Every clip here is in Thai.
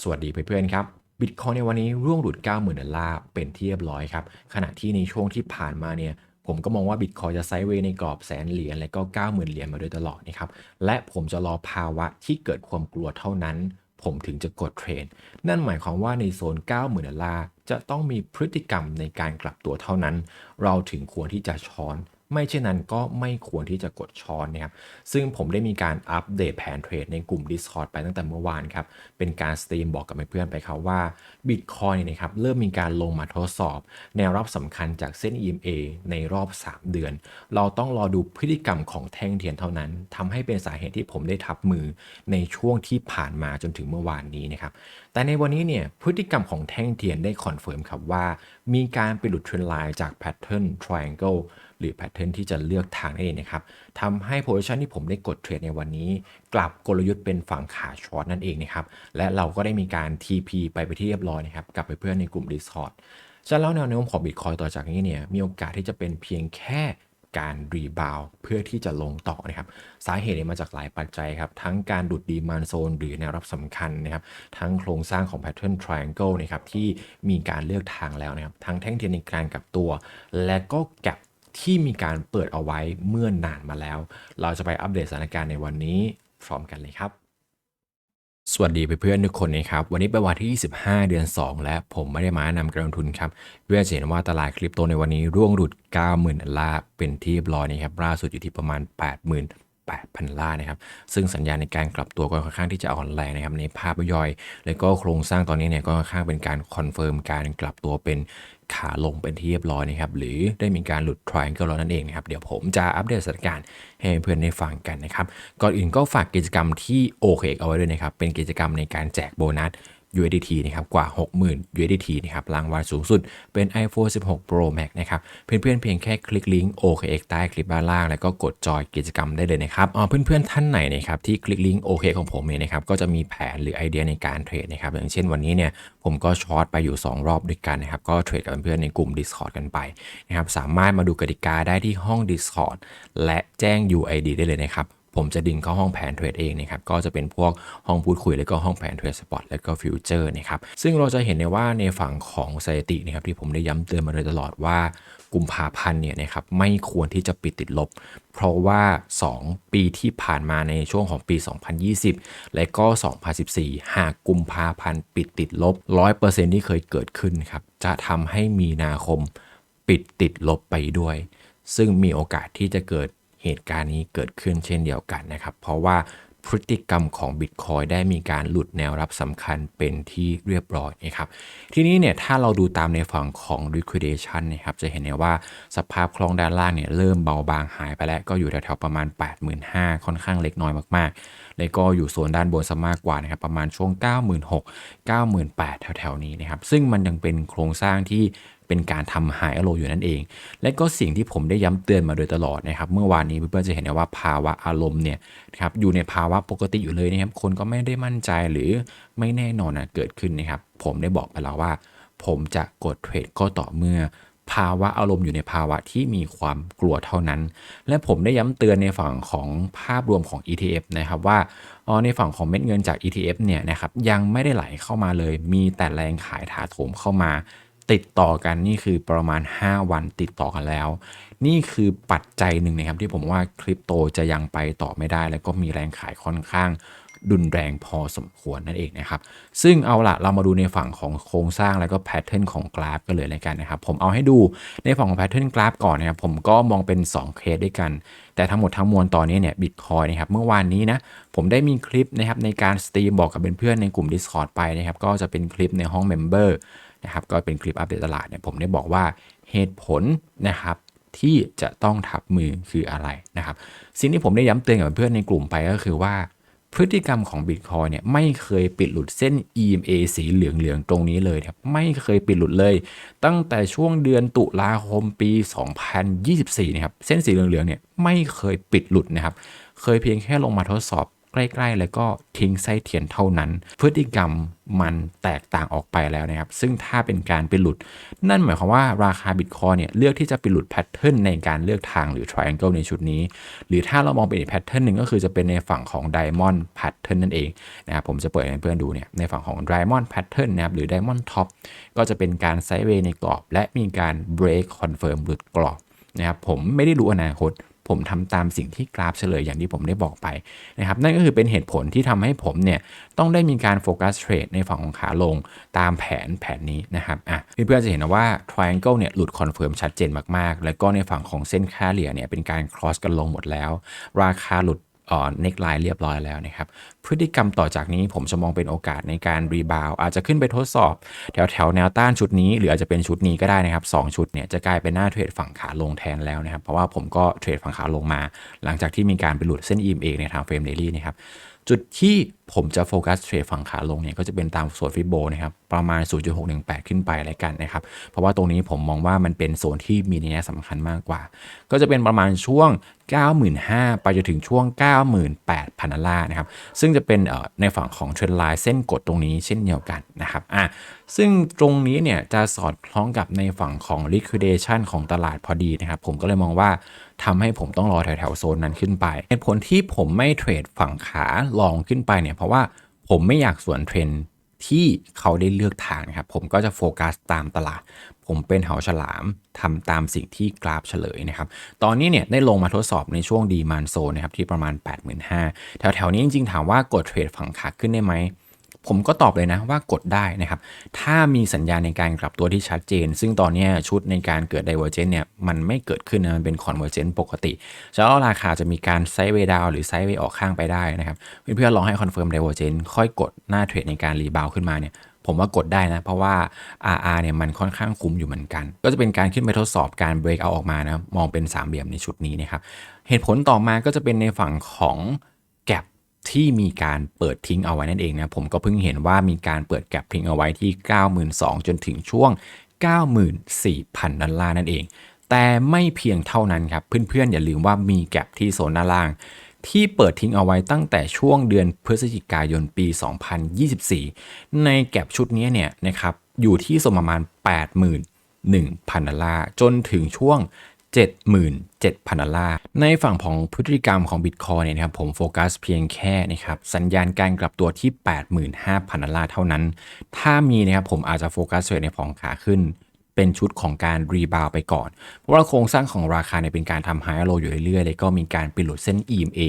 สวัสดีเพื่อนๆครับบิตคอยในวันนี้ร่วงหลุด 90,000ดอลลาร์เป็นที่เรียบร้อยครับ ขณะที่ในช่วงที่ผ่านมาเนี่ยผมก็มองว่าบิตคอยจะไซด์เวย์ในกรอบแสนเหรียญและก็ 90,000 เหรียญมาโดยตลอดนะครับ และผมจะรอภาวะที่เกิดความกลัวเท่านั้น ผมถึงจะกดเทรดนั่นหมายความว่าในโซน 90,000 ดอลลาร์จะต้องมีพฤติกรรมในการกลับตัวเท่านั้น เราถึงควรที่จะช้อน ไม่เช่นนั้นก็ไม่ควรที่จะกดช้อนนะครับซึ่งผมได้มีการอัปเดตแผนเทรดในกลุ่ม Discord ไปตั้งแต่เมื่อวานครับเป็นการสตรีมบอกกับเพื่อนๆไปครับว่า Bitcoin เนี่ยนะครับเริ่มมีการลงมาทดสอบ แนวรับสำคัญจากเส้น EMA ในรอบ 3 เดือน เราต้องรอดูพฤติกรรมของแท่งเทียนเท่านั้นทำให้เป็นสาเหตุที่ผมได้ทับมือในช่วงที่ผ่านมาจนถึงเมื่อวานนี้นะครับแต่ในวันนี้เนี่ยพฤติกรรมของแท่งเทียนได้คอนเฟิร์มครับว่า มีการไปหลุดเทรนไลน์จากแพทเทิร์น triangle หรือแพทเทิร์นที่จะเลือกทางนั่นเองนะครับทำให้โพซิชันที่ผมได้กดเทรดในวันนี้ กลับกลยุทธ์เป็นฝั่งขาช็อตนั่นเองนะครับและเราก็ได้มีการ TP ไปไปที่เรียบร้อยนะครับกับเพื่อนในกลุ่ม Discord ฉะนั้นแล้วแนวโน้มของ Bitcoin ต่อจากนี้เนี่ยมีโอกาสที่จะเป็นเพียงแค่ การรีบาวเพื่อที่จะลงต่อนะครับสาเหตุเนี่ยมาจากหลายปัจจัยครับ ทั้งการดุดดีมานโซนหรือแนวรับสำคัญนะครับทั้งโครงสร้างของ Pattern Triangle นะครับที่มีการเลือกทางแล้วนะครับทั้งแท่งเทียนในการกลับตัว และก็แกลบที่มีการเปิดเอาไว้เมื่อนานมาแล้ว เราจะไปอัปเดตสถานการณ์ในวันนี้พร้อมกันเลยครับ สวัสดีเพื่อนๆทุกคนนะครับ วันนี้เป็นวันที่ 25 เดือน 2 และผมไม่ได้มาแนะนำการลงทุนครับเพื่อจะเห็นว่าตลาดคริปโตในวันนี้ร่วงหลุด 90,000ดอลลาร์เป็นที่เรียบร้อยนะครับล่าสุดอยู่ที่ประมาณ 80,000 8,000 ล้านนะครับ ซึ่งสัญญาณในการกลับตัวก็ค่อนข้างที่จะอ่อนแรงนะครับในภาพย่อย แล้วก็โครงสร้างตอนนี้เนี่ยก็ค่อนข้างเป็นการคอนเฟิร์มการกลับตัวเป็นขาลงเป็นที่เรียบร้อยนะครับ หรือได้มีการหลุด triangle แล้วนั่นเองนะครับ เดี๋ยวผมจะอัปเดตสถานการณ์ให้เพื่อนได้ฟังกันนะครับ ก่อนอื่นก็ฝากกิจกรรมที่โอเคเอาไว้ด้วยนะครับ เป็นกิจกรรมในการแจกโบนัส USDT นะครับกว่า 60,000 USDT นะครับรางวัลสูงสุดเป็น iPhone 16 Pro Max นะครับเพื่อนๆเพียงแค่คลิกลิงก์ OKX ใต้คลิปด้านล่าง แล้วก็กดจอยกิจกรรมได้เลยนะครับอ๋อเพื่อนๆท่านไหนนะครับที่คลิกลิงก์ OK ของผมเนี่ยนะครับก็จะมีแผนหรือไอเดียในการเทรดนะครับอย่างเช่นวันนี้เนี่ยผมก็ช็อตไปอยู่ 2 รอบด้วยกันนะครับก็เทรดกับเพื่อนๆในกลุ่ม Discord กันไปนะครับสามารถมาดูกติกาได้ที่ห้อง Discord และแจ้ง UID ได้เลยนะครับ ผมจะดึงเข้าห้องแผนเทรดเองนะครับก็จะเป็นพวกห้องพูดคุยแล้วก็ห้องแผนเทรดสปอตแล้วก็ฟิวเจอร์นะครับซึ่งเราจะเห็นได้ว่าในฝั่งของสถิตินะครับที่ผมได้ย้ำเตือนมาโดยตลอดว่ากุมภาพันธ์เนี่ยนะครับไม่ควรที่จะปิดติดลบ เพราะว่า 2 ปีที่ผ่านมาในช่วงของปี 2020 และก็ 2014 หากกุมภาพันธ์ปิดติดลบ 100%ที่เคยเกิดขึ้นครับจะทำให้มีนาคมปิดติดลบไปด้วย ซึ่งมีโอกาสที่จะเกิด เหตุการณ์นี้เกิดขึ้นเช่นเดียวกันนะครับ เพราะว่าพฤติกรรมของ Bitcoin ได้มีการหลุดแนวรับสำคัญเป็นที่เรียบร้อยนะครับ ทีนี้เนี่ยถ้าเราดูตามในฝั่งของ liquidation นะครับจะเห็นได้ว่าสภาพคล่องด้านล่างเนี่ยเริ่มเบาบางหายไปแล้ว ก็อยู่แถวๆประมาณ 85,000 ค่อนข้างเล็กน้อยมากๆ แล้วก็อยู่โซนด้านบนซะมากกว่านะครับประมาณช่วง 96,000 98,000แถวๆนี้นะครับซึ่งมันยังเป็นโครงสร้างที่เป็นการทำหายอโลอยู่นั่นเอง และก็สิ่งที่ผมได้ย้ำเตือนมาโดยตลอดนะครับ เมื่อวานนี้เพื่อนๆจะเห็นได้ว่าภาวะอารมณ์เนี่ยครับอยู่ในภาวะปกติอยู่เลยนะครับ คนก็ไม่ได้มั่นใจหรือไม่แน่นอนนะเกิดขึ้นนะครับ ผมได้บอกไปแล้วว่า ผมจะกดเทรดก็ต่อเมื่อ ภาวะอารมณ์อยู่ในภาวะที่มีความกลัวเท่านั้น และผมได้ย้ำเตือนในฝั่งของภาพรวมของ ETF นะครับว่าอ๋อในฝั่งของเม็ดเงินจาก ETF เนี่ยนะครับยังไม่ได้ไหลเข้ามาเลย มีแต่แรงขายถาโถมเข้ามา ติดต่อกันนี่คือประมาณ 5 วันติดต่อกันแล้ว นี่คือปัจจัยหนึ่งนะครับที่ผมว่าคริปโตจะยังไปต่อไม่ได้ แล้วก็มีแรงขายค่อนข้าง ดุนแรงพอสมควรนั่นเองนะครับ ซึ่งเอาละเรามาดูในฝั่งของโครงสร้างแล้วก็แพทเทิร์นของกราฟกันเลยแล้วกันนะครับ ผมเอาให้ดูในฝั่งของแพทเทิร์นกราฟก่อนนะครับ ผมก็มองเป็น 2 เคสด้วยกัน แต่ทั้งหมดทั้งมวลตอนนี้เนี่ยบิตคอยนะครับ เมื่อวานนี้นะ ผมได้มีคลิปนะครับในการสตรีมบอกกับเพื่อนๆในกลุ่ม Discord ไปนะครับ ก็จะเป็นคลิปในห้องเมมเบอร์นะครับก็เป็นคลิปอัปเดตตลาดเนี่ยผมได้บอกว่าเหตุผลนะครับที่จะต้องทับมือคืออะไรนะครับ สิ่งที่ผมได้ย้ำเตือนกับเพื่อนในกลุ่มไปก็คือว่า พฤติกรรมของ Bitcoin เนี่ยไม่เคยปิดหลุดเส้น EMA สีเหลืองๆ ตรงนี้เลยครับไม่เคยปิดหลุดเลย ตั้งแต่ช่วงเดือนตุลาคมปี 2024นะครับเส้นสีเหลืองๆเนี่ยไม่เคยปิดหลุดนะครับเคยเพียงแค่ลงมาทดสอบ ใกล้ ๆ แล้วก็ทิ้งไส้เทียนเท่านั้น พฤติกรรมมันแตกต่างออกไปแล้วนะครับ ซึ่งถ้าเป็นการไปหลุด นั่นหมายความว่าราคาบิตคอยเนี่ยเลือกที่จะไปหลุดแพทเทิร์นในการเลือกทางหรือ triangle ในชุดนี้ หรือถ้าเรามองเป็นอีกแพทเทิร์นหนึ่งก็คือจะเป็นในฝั่งของ diamond pattern นั่นเองนะครับผมจะเปิดให้เพื่อนดูเนี่ยในฝั่งของ diamond pattern นะครับหรือ diamond top ก็จะเป็นการไซด์เวย์ในกรอบ และมีการ break confirm หลุดกรอบนะครับผมไม่ได้รู้อนาคต ผมทำตามสิ่งที่กราฟเฉลยอย่างที่ผมได้บอกไปนะครับนั่นก็คือเป็นเหตุผลที่ทำให้ผมเนี่ยต้องได้มีการโฟกัสเทรดในฝั่งของขาลงตามแผนแผนนี้นะครับอะเพื่อนๆจะเห็นนะว่า triangle เนี่ยหลุดคอนเฟิร์มชัดเจนมากๆ แล้วก็ในฝั่งของเส้นค่าเหลี่ยเนี่ยเป็นการ cross กันลงหมดแล้ว ราคาหลุด เน็กไลน์เรียบร้อยแล้วนะครับ พฤติกรรมต่อจากนี้ผมจะมองเป็นโอกาสในการรีบาวอาจจะขึ้นไปทดสอบ แถวแถวแนวต้านชุดนี้ หรืออาจจะเป็นชุดนี้ก็ได้นะครับสองชุดเนี่ยจะกลายเป็นหน้าเทรดฝั่งขาลงแทนแล้วนะครับ เพราะว่าผมก็เทรดฝั่งขาลงมา หลังจากที่มีการไปหลุดเส้น EMA ในทางเฟรมเดลี่นะครับ จุดที่ผมจะโฟกัสเทรดฝั่งขาลงเนี่ยก็จะเป็นตามโซนฟิโบนะครับประมาณ 0.618 ขึ้นไปอะไรกันนะครับเพราะว่าตรงนี้ผมมองว่ามันเป็นโซนที่มีนัยสำคัญมากกว่า ก็จะเป็นประมาณช่วง 95,000ไปจนถึงช่วง 98,000ดอลลาร์นะครับซึ่งจะเป็นในฝั่งของเทรนไลน์เส้นกดตรงนี้เช่นเดียวกันนะครับอะซึ่งตรงนี้เนี่ยจะสอดคล้องกับในฝั่งของ liquidation ของตลาดพอดีนะครับผมก็เลยมองว่า ทำให้ผมต้องรอแถวๆโซนนั้นขึ้นไปเหตุผลที่ผมไม่เทรดฝั่งขาลองขึ้นไปเนี่ยเพราะว่าผมไม่อยากสวนเทรนที่เขาได้เลือกทางครับ ผมก็จะโฟกัสตามตลาด ผมเป็นเหาฉลามทำตามสิ่งที่กราฟเฉลยนะครับ ตอนนี้เนี่ยได้ลงมาทดสอบในช่วงดีมานโซนนะครับที่ประมาณ 85,000แถวๆนี้จริงๆ ถามว่ากดเทรดฝั่งขาขึ้นได้ไหม ผมก็ตอบเลยนะว่ากดได้นะครับ ถ้ามีสัญญาณในการกลับตัวที่ชัดเจน ซึ่งตอนนี้ชุดในการเกิด Divergence เนี่ยมันไม่เกิดขึ้นนะมันเป็น Convergence ปกติฉะนั้นราคาจะมีการไซด์เวย์ดาวหรือไซด์เวย์ออกข้างไปได้นะครับ เพื่อนๆลองให้ Confirm Divergence ค่อยกดหน้าเทรดในการรีบาวขึ้นมาเนี่ยผมว่ากดได้นะ เพราะว่า RR เนี่ยมันค่อนข้างคุ้มอยู่เหมือนกัน ก็จะเป็นการขึ้นไปทดสอบการ break out ออกมานะ มองเป็นสามเหลี่ยมในชุดนี้นะครับ เหตุผลต่อมาก็จะเป็นในฝั่งของ ที่มีการเปิดทิ้งเอาไว้นั่นเองนะผมก็เพิ่งเห็นว่ามีการเปิดแก p ทิ้งเอาไว้ที่ 92,000 จนถึงช่วง 94,000 ดอลลาร์นั่นเอง แต่ไม่เพียงเท่านั้นครับ เพื่อนๆ อย่าลืมว่ามีแก p ที่โซนด้านล่าง ที่เปิดทิ้งเอาไว้ตั้งแต่ช่วงเดือนพฤศจิกายนปี 2024 ในแก็บชุดนี้เนี่ยนะครับอยู่ที่สมประมาณ 81,000 ดอลลาร์จนถึงช่วง 77,000 ดอลลาร์ ในฝั่งของพฤติกรรมของ Bitcoin เนี่ยนะครับผมโฟกัสเพียงแค่นะครับสัญญาณการกลับตัวที่ 85,000 ดอลลาร์เท่านั้น ถ้ามีนะครับผมอาจจะโฟกัสในฝั่งขาขึ้น เป็นชุดของการรีบาวไปก่อน เพราะว่าโครงสร้างของราคาเนี่ยเป็นการทำไฮโลอยู่เรื่อยๆเลยก็มีการปิดหลุดเส้น EMA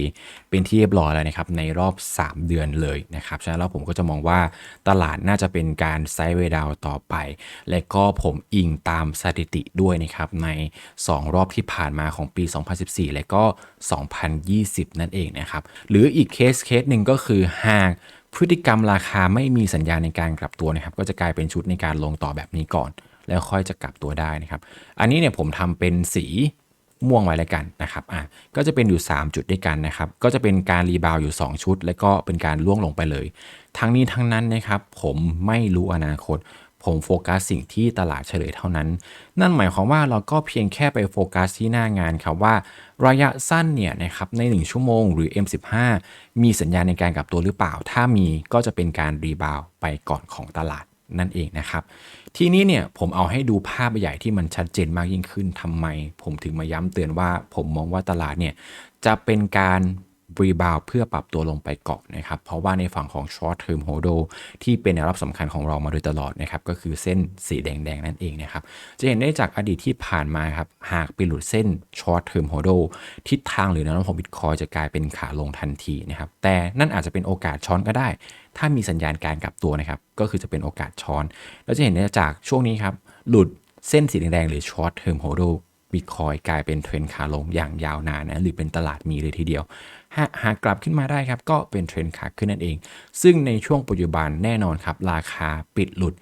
เป็นที่เรียบร้อยแล้วนะครับในรอบ 3 เดือนเลยนะครับฉะนั้นแล้วผมก็จะมองว่าตลาดน่าจะเป็นการไซด์เวดาวต่อไป และก็ผมอิงตามสถิติด้วยนะครับใน 2 รอบที่ผ่านมาของปี 2014 และก็ 2020 นั่นเองนะครับหรืออีกเคสเคสหนึ่งก็คือหากพฤติกรรมราคาไม่มีสัญญาณในการกลับตัวนะครับก็จะกลายเป็นชุดในการลงต่อแบบนี้ก่อน แล้วค่อยจะกลับตัวได้นะครับ อันนี้เนี่ยผมทำเป็นสีม่วงไว้แล้วกันนะครับอะก็จะเป็นอยู่ 3 จุดด้วยกันนะครับ ก็จะเป็นการรีบาวอยู่ 2 ชุด แล้วก็เป็นการล่วงลงไปเลย ทั้งนี้ทั้งนั้นนะครับ ผมไม่รู้อนาคต ผมโฟกัสสิ่งที่ตลาดเฉลยเท่านั้น นั่นหมายความว่าเราก็เพียงแค่ไปโฟกัสที่หน้างานครับว่า ระยะสั้นเนี่ยนะครับใน 1 ชั่วโมงหรือ M15 มีสัญญาณในการกลับตัวหรือเปล่า ถ้ามีก็จะเป็นการรีบาวไปก่อนของตลาด นั่นเองนะครับ ทีนี้เนี่ยผมเอาให้ดูภาพใหญ่ที่มันชัดเจนมากยิ่งขึ้นทำไม ผมถึงมาย้ำเตือนว่า ผมมองว่าตลาดเนี่ยจะเป็นการ รีบาวเพื่อปรับตัวลงไปเกาะนะครับ เพราะว่าในฝั่งของ short term hold ที่เป็นแนวรับสำคัญของเรามาโดยตลอดนะครับ ก็คือเส้นสีแดงๆ นั่นเองนะครับ จะเห็นได้จากอดีตที่ผ่านมาครับ หากไปหลุดเส้น short term hold ทิศทางหรือแนวโน้มของ Bitcoin จะกลายเป็นขาลงทันทีนะครับ แต่นั่นอาจจะเป็นโอกาสช้อนก็ได้ ถ้ามีสัญญาณการกลับตัวนะครับ ก็คือจะเป็นโอกาสช้อน แล้วจะเห็นได้จากช่วงนี้ครับ หลุดเส้นสีแดงๆ หรือ short term hold บิตคอยกลายเป็นเทรนขาลงอย่างยาวนานนะหรือเป็นตลาดมีเลยทีเดียว หากหากกลับขึ้นมาได้ครับ ก็เป็นเทรนขาขึ้นนั่นเอง ซึ่งในช่วงปัจจุบันแน่นอนครับ ราคาปิดหลุด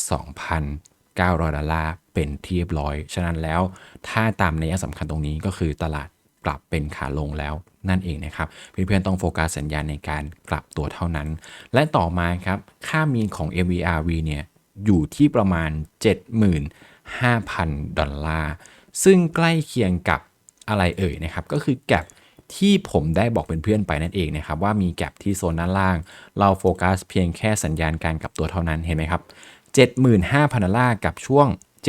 92,900 ดอลลาร์เป็นที่เรียบร้อย ฉะนั้นแล้วถ้าตามนัยสำคัญตรงนี้ก็คือตลาดกลับเป็นขาลงแล้วนั่นเองนะครับ เพื่อนๆต้องโฟกัสสัญญาณในการกลับตัวเท่านั้น และต่อมาครับ ค่ามีนของ MVRV เนี่ยอยู่ที่ประมาณ 75,000 ดอลลาร์ ซึ่งใกล้เคียงกับอะไรเอ่ยนะครับ ก็คือแกลบ ที่ผมได้บอกเพื่อนๆไปนั่นเองนะครับว่ามีแกลบที่โซนด้านล่าง เราโฟกัสเพียงแค่สัญญาณการกลับตัวเท่านั้นเห็นไหมครับ 75,000ดอลลาร์กับช่วง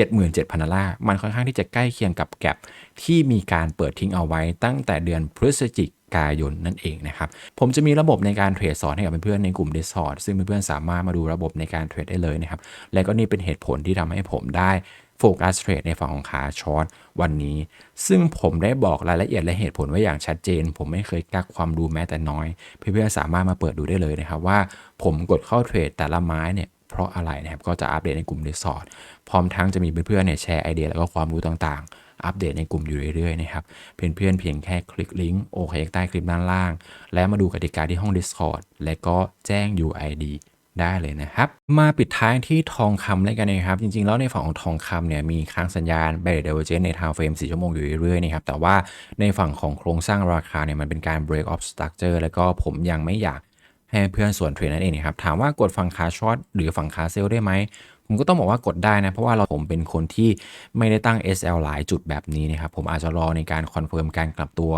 77,000ดอลลาร์มันค่อนข้างที่จะใกล้เคียงกับแกลบที่มีการเปิดทิ้งเอาไว้ตั้งแต่เดือนพฤศจิกายนนั่นเองนะครับ ผมจะมีระบบในการเทรดสอนให้กับเพื่อนๆในกลุ่ม Discord ซึ่งเพื่อนๆสามารถมาดูระบบในการเทรดได้เลยนะครับ และก็นี่เป็นเหตุผลที่ทำให้ผมได้ โฟกัสเทรดในฝั่งของขาช็อตวันนี้ ซึ่งผมได้บอกรายละเอียดและเหตุผลไว้อย่างชัดเจน ผมไม่เคยกักความรู้แม้แต่น้อย เพื่อนๆสามารถมาเปิดดูได้เลยนะครับว่า ผมกดเข้าเทรดแต่ละไม้เนี่ยเพราะอะไรนะครับก็จะอัปเดตในกลุ่ม Discord พร้อมทั้งจะมีเพื่อนๆเนี่ยแชร์ไอเดียแล้วก็ความรู้ต่างๆอัปเดตในกลุ่มอยู่เรื่อยๆนะครับ เพื่อนๆเพียงแค่คลิกลิงก์โอเคใต้คลิปด้านล่าง และมาดูกติกาที่ห้อง Discord และก็แจ้ง UID ได้เลยนะครับ มาปิดท้ายที่ทองคำเลยกันนะครับ จริงๆ แล้วในฝั่งของทองคำเนี่ยมีค้างสัญญาณ b a r r i e r Divergence ใน time frame 4ชั่วโมงอยู่เรื่อยๆนะครับแต่ว่าในฝั่งของโครงสร้างราคาเนี่ยมันเป็นการ break off structure แล้วก็ผมยังไม่อยากให้เพื่อนส่วนเทรดนั่นเองนะครับถามว่ากดฝั่งขาช็อตหรือฝั่งขาเซลได้ไหมผมก็ต้องบอกว่ากดได้นะ เพราะว่าเราผมเป็นคนที่ไม่ได้ตั้ง SL หลายจุดแบบนี้นะครับ ผมอาจจะรอในการคอนเฟิร์มการกลับตัว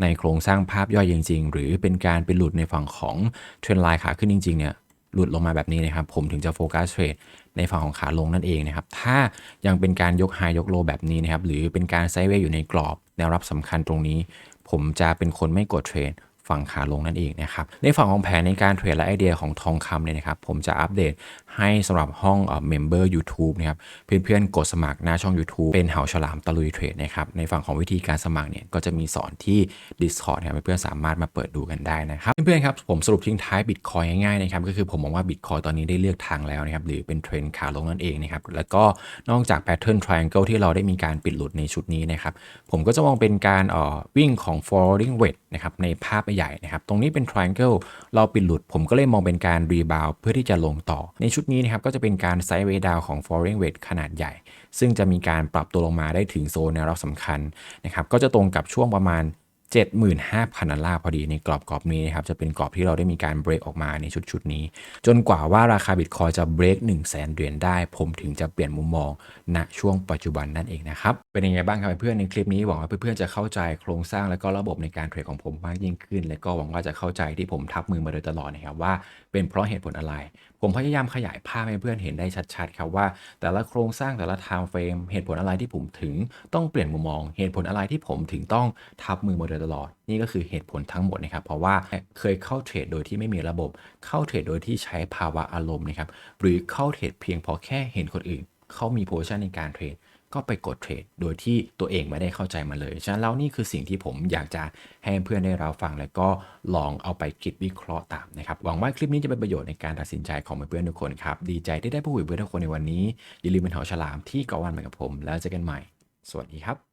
ในโครงสร้างภาพย่อยจริง ๆ หรือเป็นการไปหลุดในฝั่งของเทรนไลน์ขาขึ้นจริง ๆ เนี่ย หลุดลงมาแบบนี้นะครับ ผมถึงจะโฟกัสเทรดในฝั่งของขาลงนั่นเองนะครับ ถ้ายังเป็นการยกไฮยกโลแบบนี้นะครับ หรือเป็นการไซด์เวย์อยู่ในกรอบแนวรับสำคัญตรงนี้ ผมจะเป็นคนไม่กดเทรดฝั่งขาลงนั่นเองนะครับ ในฝั่งของแผนในการเทรดและไอเดียของทองคำเนี่ยนะครับ ผมจะอัปเดตให้สำหรับห้องเอ่อ member YouTube นะครับเพื่อนๆ กดสมัครหน้าช่อง YouTube เป็นเหาฉลามตะลุยเทรดนะครับในฝั่งของวิธีการสมัครเนี่ยก็จะมีสอนที่ Discord นะครับเพื่อนๆสามารถมาเปิดดูกันได้นะครับเพื่อนๆครับผมสรุปทิ้งท้ายบิตคอยง่ายๆนะครับก็คือผมมองว่าบิตคอยตอนนี้ได้เลือกทางแล้วนะครับหรือเป็นเทรนด์ขาลงนั่นเองนะครับแล้วก็นอกจาก Pattern Triangle ที่เราได้มีการปิดหลุดในชุดนี้นะครับผมก็จะมองเป็นการออวิ่งของ falling wedge นะครับในภาพใหญ่นะครับตรงนี้เป็น triangle เราปิดหลุด ผมก็เลยมองเป็นการ rebound เพื่อที่จะลงต่อในชุดุดนี้นะครับก็จะเป็นการ sideways down ของ falling wedge ขนาดใหญ่ ซึ่งจะมีการปรับตัวลงมาได้ถึงโซนแนวรับสำคัญนะครับก็จะตรงกับช่วงประมาณ 75,000ดอลลาร์พอดีในกรอบกรอบนี้นะครับจะเป็นกรอบที่เราได้มีการเบรกออกมาในชุดชุดนี้ จนกว่าว่าราคาบิตคอยจะเบรก1 0 0 0 0แสนเหรียญได้ ผมถึงจะเปลี่ยนมุมมองณช่วงปัจจุบันนั่นเองนะครับ เป็นยังไงบ้างครับเพื่อนๆในคลิปนี้หวังว่าเพื่อนๆจะเข้าใจโครงสร้างและก็ระบบในการเทรดของผมมากยิ่งขึ้น และก็หวังว่าจะเข้าใจที่ผมทับมือมาโดยตลอดนะครับว่าเป็นเพราะเหตุผลอะไร ผมพยายามขยายภาพให้เพื่อนเห็นได้ชัดๆครับว่า แต่ละโครงสร้างแต่ละไทม์เฟรมเหตุผลอะไรที่ผมถึงต้องเปลี่ยนมุมมอง เหตุผลอะไรที่ผมถึงต้องทับมือมาโดยตลอด นี่ก็คือเหตุผลทั้งหมดนะครับ เพราะว่าเคยเข้าเทรดโดยที่ไม่มีระบบ เข้าเทรดโดยที่ใช้ภาวะอารมณ์นะครับหรือเข้าเทรดเพียงพอแค่เห็นคนอื่นเขามีโพชั่นในการเทรด ก็ไปกดเทรดโดยที่ตัวเองไม่ได้เข้าใจมาเลย ฉะนั้นแล้วนี่คือสิ่งที่ผมอยากจะให้เพื่อนได้รับฟัง และก็ลองเอาไปคิดวิเคราะห์ตามนะครับ หวังว่าคลิปนี้จะเป็นประโยชน์ในการตัดสินใจของเพื่อนๆทุกคนครับ ดีใจที่ได้พูดคุยกับเพื่อนทุกคนในวันนี้อย่าลืมเป็นเหาฉลามที่เกาะวันเหมือนกับผม แล้วเจอกันใหม่ สวัสดีครับ